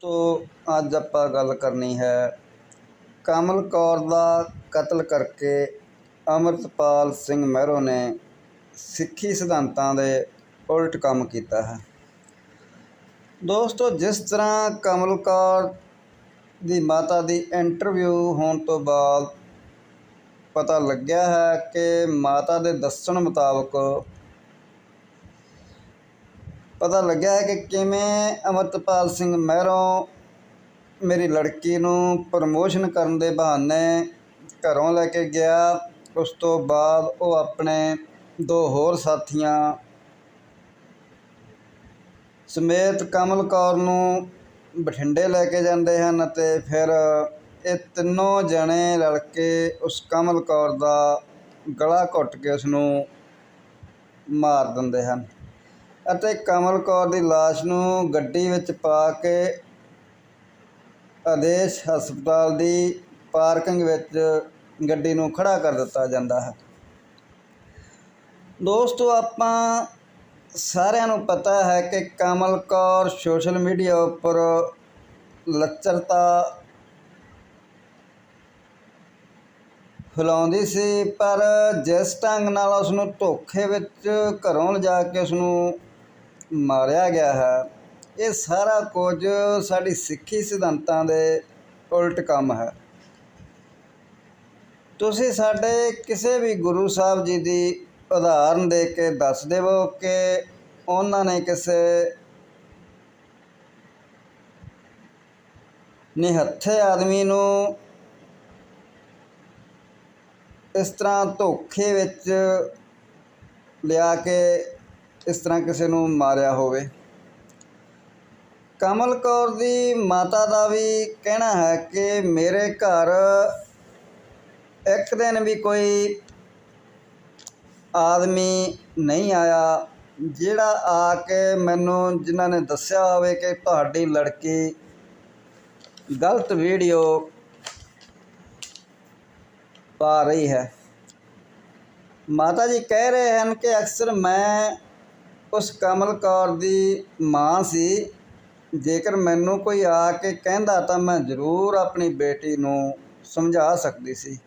ਤੋ ਅੱਜ ਆਪਾਂ ਗੱਲ ਕਰਨੀ ਹੈ ਕਮਲ ਕੌਰ ਦਾ ਕਤਲ ਕਰਕੇ ਅੰਮ੍ਰਿਤਪਾਲ ਸਿੰਘ ਮਹਿਰੋ ਨੇ ਸਿੱਖੀ ਸਿਧਾਂਤਾਂ ਦੇ ਉਲਟ ਕੰਮ ਕੀਤਾ ਹੈ। ਦੋਸਤੋ, ਜਿਸ ਤਰ੍ਹਾਂ ਕਮਲ ਕੌਰ ਦੀ ਮਾਤਾ ਦੀ ਇੰਟਰਵਿਊ ਹੋਣ ਤੋਂ ਬਾਅਦ ਪਤਾ ਲੱਗਿਆ ਹੈ ਕਿ ਮਾਤਾ ਦੇ ਦੱਸਣ ਮੁਤਾਬਕ ਪਤਾ ਲੱਗਿਆ ਹੈ ਕਿ ਕਿਵੇਂ ਅਮਰਤਪਾਲ ਸਿੰਘ ਮਹਿਰੋਂ ਮੇਰੀ ਲੜਕੀ ਨੂੰ ਪ੍ਰਮੋਸ਼ਨ ਕਰਨ ਦੇ ਬਹਾਨੇ ਘਰੋਂ ਲੈ ਕੇ ਗਿਆ। ਉਸ ਤੋਂ ਬਾਅਦ ਉਹ ਆਪਣੇ ਦੋ ਹੋਰ ਸਾਥੀਆਂ ਸਮੇਤ ਕਮਲ ਕੌਰ ਨੂੰ ਬਠਿੰਡੇ ਲੈ ਕੇ ਜਾਂਦੇ ਹਨ ਅਤੇ ਫਿਰ ਇਹ ਤਿੰਨੋਂ ਜਣੇ ਰਲ ਕੇ ਉਸ ਕਮਲ ਕੌਰ ਦਾ ਗਲਾ ਘੁੱਟ ਕੇ ਉਸ ਨੂੰ ਮਾਰ ਦਿੰਦੇ ਹਨ। ਅਤੇ ਕਮਲ ਕੌਰ ਦੀ ਲਾਸ਼ ਨੂੰ ਗੱਡੀ ਵਿੱਚ ਪਾ ਕੇ ਆਦੇਸ਼ ਹਸਪਤਾਲ ਦੀ ਪਾਰਕਿੰਗ ਵਿੱਚ ਗੱਡੀ ਨੂੰ ਖੜਾ ਕਰ ਦਿੱਤਾ ਜਾਂਦਾ ਹੈ। ਦੋਸਤੋ, ਆਪਾਂ ਸਾਰਿਆਂ ਨੂੰ ਪਤਾ ਹੈ ਕਿ ਕਮਲ ਕੌਰ ਸੋਸ਼ਲ ਮੀਡੀਆ ਉੱਪਰ ਲੱਚਰਤਾ ਫੈਲਾਉਂਦੀ ਸੀ, ਪਰ ਜਿਸ ਢੰਗ ਨਾਲ ਉਸ ਨੂੰ ਧੋਖੇ ਵਿੱਚ ਘਰੋਂ ਲਿਜਾ ਕੇ ਉਸ ਨੂੰ ਮਾਰਿਆ ਗਿਆ ਹੈ। ਇਹ ਸਾਰਾ ਕੁਝ ਸਾਡੀ ਸਿੱਖੀ ਸਿਧਾਂਤਾਂ ਦੇ ਉਲਟ ਕੰਮ ਹੈ। ਤੁਸੀਂ ਸਾਡੇ ਕਿਸੇ ਵੀ ਗੁਰੂ ਸਾਹਿਬ ਜੀ ਦੀ ਉਦਾਹਰਨ ਦੇ ਕੇ ਦੱਸ ਦੇਵੋ ਕਿ ਉਹਨਾਂ ਨੇ ਕਿਸੇ ਨਿਹੱਥੇ ਆਦਮੀ ਨੂੰ ਇਸ ਤਰ੍ਹਾਂ ਧੋਖੇ ਵਿੱਚ ਲਿਆ ਕੇ ਇਸ ਤਰ੍ਹਾਂ ਕਿਸੇ ਨੂੰ ਮਾਰਿਆ ਹੋਵੇ। ਕਮਲ ਕੌਰ ਦੀ ਮਾਤਾ ਦਾ ਵੀ ਕਹਿਣਾ ਹੈ ਕਿ ਮੇਰੇ ਘਰ ਇੱਕ ਦਿਨ ਵੀ ਕੋਈ ਆਦਮੀ ਨਹੀਂ ਆਇਆ, ਜਿਹੜਾ ਆ ਕੇ ਮੈਨੂੰ ਜਿਨ੍ਹਾਂ ਨੇ ਦੱਸਿਆ ਹੋਵੇ ਕਿ ਤੁਹਾਡੀ ਲੜਕੀ ਗਲਤ ਵੀਡੀਓ ਪਾ ਰਹੀ ਹੈ। ਮਾਤਾ ਜੀ ਕਹਿ ਰਹੇ ਹਨ ਕਿ ਅਕਸਰ ਮੈਂ ਉਸ ਕਮਲ ਕੌਰ ਦੀ ਮਾਂ ਸੀ। ਜੇਕਰ ਮੈਨੂੰ ਕੋਈ ਆ ਕੇ ਕਹਿੰਦਾ ਤਾਂ ਮੈਂ ਜ਼ਰੂਰ ਆਪਣੀ ਬੇਟੀ ਨੂੰ ਸਮਝਾ ਸਕਦੀ ਸੀ।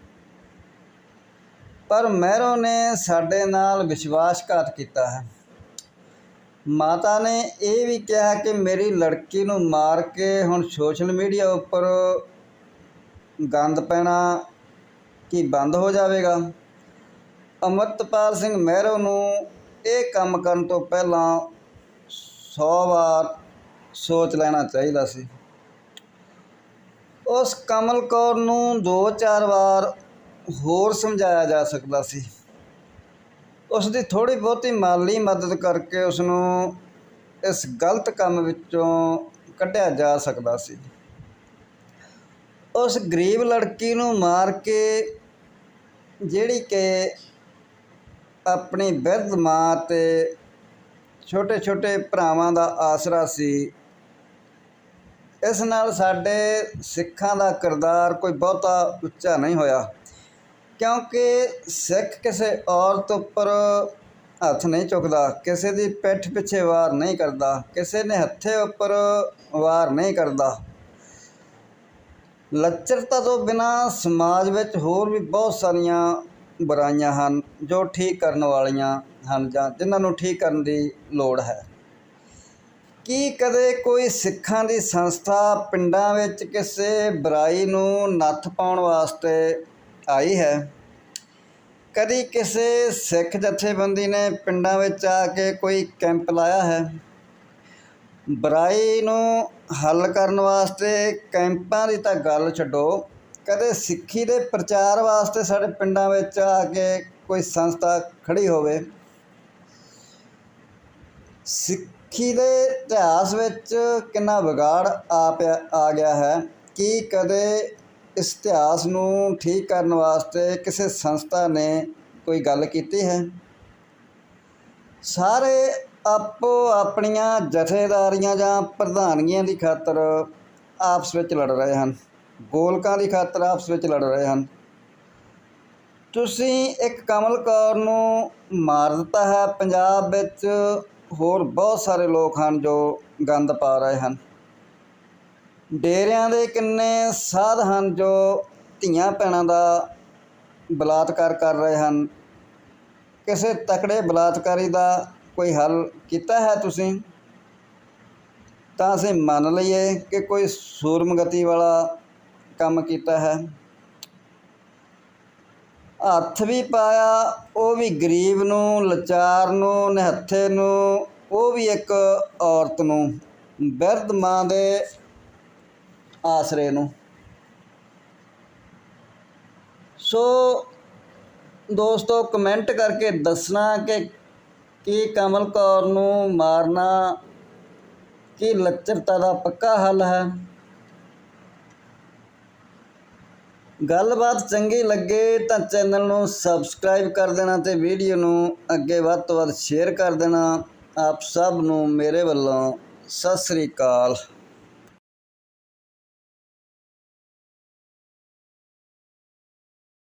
ਪਰ ਮਹਿਰੋ ਨੇ ਸਾਡੇ ਨਾਲ ਵਿਸ਼ਵਾਸਘਾਤ ਕੀਤਾ ਹੈ। ਮਾਤਾ ਨੇ ਇਹ ਵੀ ਕਿਹਾ ਕਿ ਮੇਰੀ ਲੜਕੀ ਨੂੰ ਮਾਰ ਕੇ ਹੁਣ ਸੋਸ਼ਲ ਮੀਡੀਆ ਉੱਪਰ ਗੰਦ ਪੈਣਾ ਕੀ ਬੰਦ ਹੋ ਜਾਵੇਗਾ? ਅਮਰਤਪਾਲ ਸਿੰਘ ਮਹਿਰੋ ਨੂੰ ਇਹ ਕੰਮ ਕਰਨ ਤੋਂ ਪਹਿਲਾਂ 100 ਵਾਰ ਸੋਚ ਲੈਣਾ ਚਾਹੀਦਾ ਸੀ। ਉਸ ਕਮਲ ਕੌਰ ਨੂੰ ਦੋ ਚਾਰ ਵਾਰ ਹੋਰ ਸਮਝਾਇਆ ਜਾ ਸਕਦਾ ਸੀ। ਉਸ ਦੀ ਥੋੜੀ ਬਹੁਤੀ ਮਾਲੀ ਮਦਦ ਕਰਕੇ ਉਸ ਨੂੰ ਇਸ ਗਲਤ ਕੰਮ ਵਿੱਚੋਂ ਕੱਢਿਆ ਜਾ ਸਕਦਾ ਸੀ। ਉਸ ਗਰੀਬ ਲੜਕੀ ਨੂੰ ਮਾਰ ਕੇ ਜਿਹੜੀ ਕਿ ਆਪਣੀ ਬਿਰਧ ਮਾਂ ਤੇ ਛੋਟੇ ਛੋਟੇ ਭਰਾਵਾਂ ਦਾ ਆਸਰਾ ਸੀ। ਇਸ ਨਾਲ ਸਾਡੇ ਸਿੱਖਾਂ ਦਾ ਕਿਰਦਾਰ ਕੋਈ ਬਹੁਤਾ ਉੱਚਾ ਨਹੀਂ ਹੋਇਆ, ਕਿਉਂਕਿ ਸਿੱਖ ਕਿਸੇ ਔਰਤ ਉੱਪਰ ਹੱਥ ਨਹੀਂ ਚੁੱਕਦਾ, ਕਿਸੇ ਦੀ ਪਿੱਠ ਪਿੱਛੇ ਵਾਰ ਨਹੀਂ ਕਰਦਾ, ਕਿਸੇ ਨੇ ਹੱਥੇ ਉੱਪਰ ਵਾਰ ਨਹੀਂ ਕਰਦਾ। ਲੱਚਰਤਾ ਤੋਂ ਬਿਨਾ ਸਮਾਜ ਵਿੱਚ ਹੋਰ ਵੀ ਬਹੁਤ ਸਾਰੀਆਂ ਬੁਰਾਈਆਂ ਹਨ, ਜੋ ਠੀਕ ਕਰਨ ਵਾਲੀਆਂ ਹਨ ਜਾਂ ਜਿਨ੍ਹਾਂ ਨੂੰ ਠੀਕ ਕਰਨ ਦੀ ਲੋੜ ਹੈ। ਕੀ ਕਦੇ ਕੋਈ ਸਿੱਖਾਂ ਦੀ ਸੰਸਥਾ ਪਿੰਡਾਂ ਵਿੱਚ ਕਿਸੇ ਬੁਰਾਈ ਨੂੰ ਨੱਥ ਪਾਉਣ ਵਾਸਤੇ ਆਈ ਹੈ? ਕਦੀ ਕਿਸੇ ਸਿੱਖ ਜਥੇਬੰਦੀ ਨੇ ਪਿੰਡਾਂ ਵਿੱਚ ਆ ਕੇ ਕੋਈ ਕੈਂਪ ਲਾਇਆ ਹੈ? ਬੁਰਾਈ ਨੂੰ ਹੱਲ ਕਰਨ ਵਾਸਤੇ ਕੈਂਪਾਂ ਦੀ ਤਾਂ ਗੱਲ ਛੱਡੋ। ਕਦੇ ਸਿੱਖੀ ਦੇ ਪ੍ਰਚਾਰ ਵਾਸਤੇ ਸਾਡੇ ਪਿੰਡਾਂ ਵਿੱਚ ਆ ਕੇ ਕੋਈ ਸੰਸਥਾ ਖੜੀ ਹੋਵੇ। ਸਿੱਖੀ ਦੇ ਇਤਿਹਾਸ ਵਿੱਚ ਕਿੰਨਾ ਵਿਗਾੜ ਆ ਪਿਆ, ਆ ਗਿਆ ਹੈ। ਕੀ ਕਦੇ ਇਸ ਇਤਿਹਾਸ ਨੂੰ ਠੀਕ ਕਰਨ ਵਾਸਤੇ ਕਿਸੇ ਸੰਸਥਾ ਨੇ ਕੋਈ ਗੱਲ ਕੀਤੀ ਹੈ? ਸਾਰੇ ਆਪੋ ਆਪਣੀਆਂ ਜਥੇਦਾਰੀਆਂ ਜਾਂ ਪ੍ਰਧਾਨਗੀਆਂ ਦੀ ਖਾਤਰ ਆਪਸ ਵਿੱਚ ਲੜ ਰਹੇ ਹਨ। ਗੋਲਕਾਂ ਦੀ ਖਾਤਰ ਆਪਸ ਵਿੱਚ ਲੜ ਰਹੇ ਹਨ। ਤੁਸੀਂ ਇੱਕ ਕਮਲ ਕੌਰ ਨੂੰ ਮਾਰ ਦਿੱਤਾ ਹੈ। ਪੰਜਾਬ ਵਿੱਚ ਹੋਰ ਬਹੁਤ ਸਾਰੇ ਲੋਕ ਹਨ ਜੋ ਗੰਦ ਪਾ ਰਹੇ ਹਨ। ਡੇਰਿਆਂ ਦੇ ਕਿੰਨੇ ਸਾਧ ਹਨ ਜੋ ਧੀਆਂ ਭੈਣਾਂ ਦਾ ਬਲਾਤਕਾਰ ਕਰ ਰਹੇ ਹਨ। ਕਿਸੇ ਤਕੜੇ ਬਲਾਤਕਾਰੀ ਦਾ ਕੋਈ ਹੱਲ ਕੀਤਾ ਹੈ ਤੁਸੀਂ? ਤਾਂ ਅਸੀਂ ਮੰਨ ਲਈਏ ਕਿ ਕੋਈ ਸੂਰਮਗਤੀ ਵਾਲਾ ਕੰਮ ਕੀਤਾ ਹੈ। ਹੱਥ ਵੀ ਪਾਇਆ, ਉਹ ਵੀ ਗਰੀਬ ਨੂੰ, ਲਾਚਾਰ ਨੂੰ, ਨਿਹੱਥੇ ਨੂੰ, ਉਹ ਵੀ ਇੱਕ ਔਰਤ ਨੂੰ, ਬਿਰਧ ਮਾਂ ਦੇ ਆਸਰੇ ਨੂੰ। ਸੋ ਦੋਸਤੋ ਕਮੈਂਟ ਕਰਕੇ ਦੱਸਣਾ ਕਿ ਕੀ ਕਮਲ ਕੌਰ ਨੂੰ ਮਾਰਨਾ, ਕੀ ਲੱਚਰਤਾ ਦਾ ਪੱਕਾ ਹੱਲ ਹੈ। ਗੱਲਬਾਤ ਚੰਗੀ ਲੱਗੇ ਤਾਂ ਚੈਨਲ ਨੂੰ ਸਬਸਕ੍ਰਾਈਬ ਕਰ ਦੇਣਾ ਤੇ ਵੀਡੀਓ ਨੂੰ ਅੱਗੇ ਵੱਧ ਤੋਂ ਵੱਧ ਸ਼ੇਅਰ ਕਰ ਦੇਣਾ। ਆਪ ਸਭ ਨੂੰ ਮੇਰੇ ਵੱਲੋਂ ਸਤਿ ਸ੍ਰੀ ਅਕਾਲ।